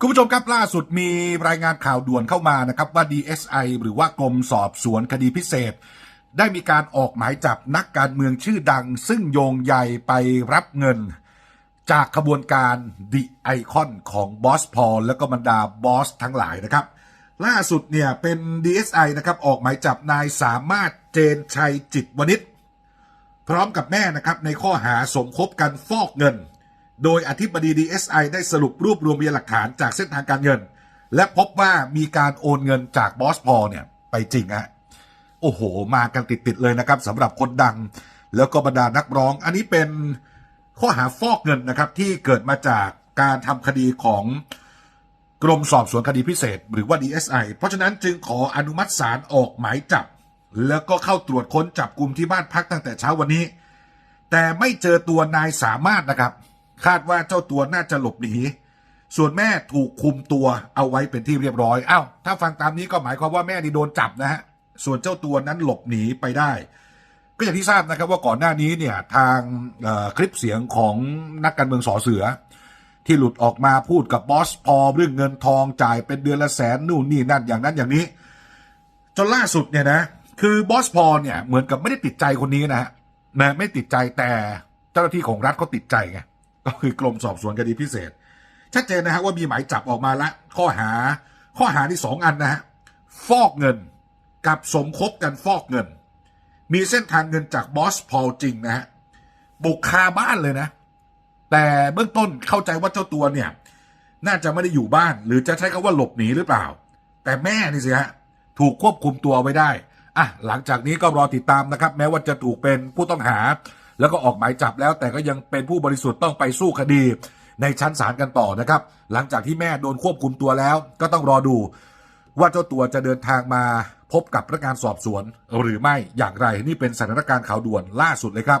คุณผู้ชมครับล่าสุดมีรายงานข่าวด่วนเข้ามานะครับว่า DSI หรือว่ากรมสอบสวนคดีพิเศษ ได้มีการออกหมายจับนักการเมืองชื่อดัง ซึ่งโยงใยไปรับเงิน จากขบวนการดิไอคอนของบอสพอลและก็บรรดาบอสทั้งหลายนะครับ ล่าสุดเนี่ยเป็น DSI นะครับออกหมายจับนายสามารถเจนชัยจิตวณิชพร้อมกับแม่นะครับในข้อหาสมคบกันฟอกเงิน โดยอธิบดี DSI ได้สรุปรวบรวมพยานหลักฐานจากเส้นทางการเงิน และพบว่ามีการโอนเงินจากบอสพอเนี่ยไปจริงฮะโอ้โห มากันติดๆเลยนะครับสำหรับคนดัง แล้วก็บรรดานักร้อง อันนี้เป็นข้อหาฟอกเงินนะครับที่เกิดมาจากการทำคดีของกรมสอบสวนคดีพิเศษ หรือว่า DSI เพราะฉะนั้นจึงขออนุมัติศาลออกหมายจับ แล้วก็เข้าตรวจค้นจับกลุ่มที่บ้านพักตั้งแต่เช้าวันนี้ แต่ไม่เจอตัวนายสามารถนะครับ คาดว่าเจ้าตัวน่าจะหลบหนีส่วนแม่ถูกคุมตัวเอาไว้เป็นที่เรียบร้อยอ้าวถ้าฟังตามนี้ก็หมายความว่าแม่นี่โดนจับนะฮะส่วนเจ้าตัวนั้นหลบหนีไปได้ ก็อย่างที่ทราบนะครับว่าก่อนหน้านี้เนี่ยทางคลิปเสียงของนักการเมืองสอเสือ ที่หลุดออกมาพูดกับบอสพอเรื่องเงินทองจ่ายเป็นเดือนละแสนนู่นนี่นั่นอย่างนั้นอย่างนี้ จนล่าสุดเนี่ยนะคือบอสพอเนี่ยเหมือนกับไม่ได้ติดใจคนนี้นะฮะนะไม่ติดใจแต่เจ้าหน้าที่ของรัฐเขาติดใจไง ก็คือกรมสอบสวนคดีพิเศษ ชัดเจนนะฮะว่ามีหมายจับออกมาละข้อหาข้อหาที่สองอันนะฮะฟอกเงินกับสมคบกันฟอกเงิน มีเส้นทางเงินจากบอสพอลจริงนะฮะบุกคาบ้านเลยนะ แต่เบื้องต้นเข้าใจว่าเจ้าตัวเนี่ย น่าจะไม่ได้อยู่บ้าน หรือจะใช้คำว่าหลบหนีหรือเปล่า แต่แม่นี่สิฮะถูกควบคุมตัวไว้ได้อะหลังจากนี้ก็รอติดตามนะครับ แม้ว่าจะถูกเป็นผู้ต้องหา แล้วก็ออกหมายจับแล้วแต่ก็ยังเป็นผู้บริสุทธิ์ต้องไปสู้คดีในชั้นศาลกันต่อนะครับ หลังจากที่แม่โดนควบคุมตัวแล้ว ก็ต้องรอดู ว่าเจ้าตัวจะเดินทางมาพบกับพนักงานสอบสวน หรือไม่อย่างไรนี่เป็นสถานการณ์ข่าวด่วนล่าสุดเลยครับ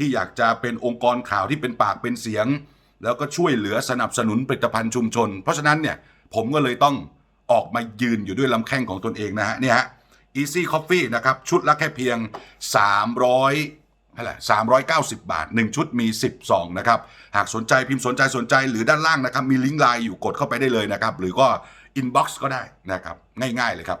ที่อยากจะเป็นองค์กรข่าวที่เป็นปากเป็นเสียง แล้วก็ช่วยเหลือสนับสนุนผลิตภัณฑ์ชุมชน เพราะฉะนั้นเนี่ยผมก็เลยต้องออกมายืนอยู่ด้วยลำแข้งของตนเองนะฮะเนี่ยฮะ Easy Coffee นะครับ ชุดละแค่เพียง 300เท่าไหร่390 บาท 1 ชุดมี 10ซองนะครับ หากสนใจพิมพ์สนใจสนใจหรือด้านล่างนะครับ มีลิงก์ไลน์อยู่กดเข้าไปได้เลยนะครับ หรือก็ inbox ก็ได้นะครับ ง่ายๆเลยครับ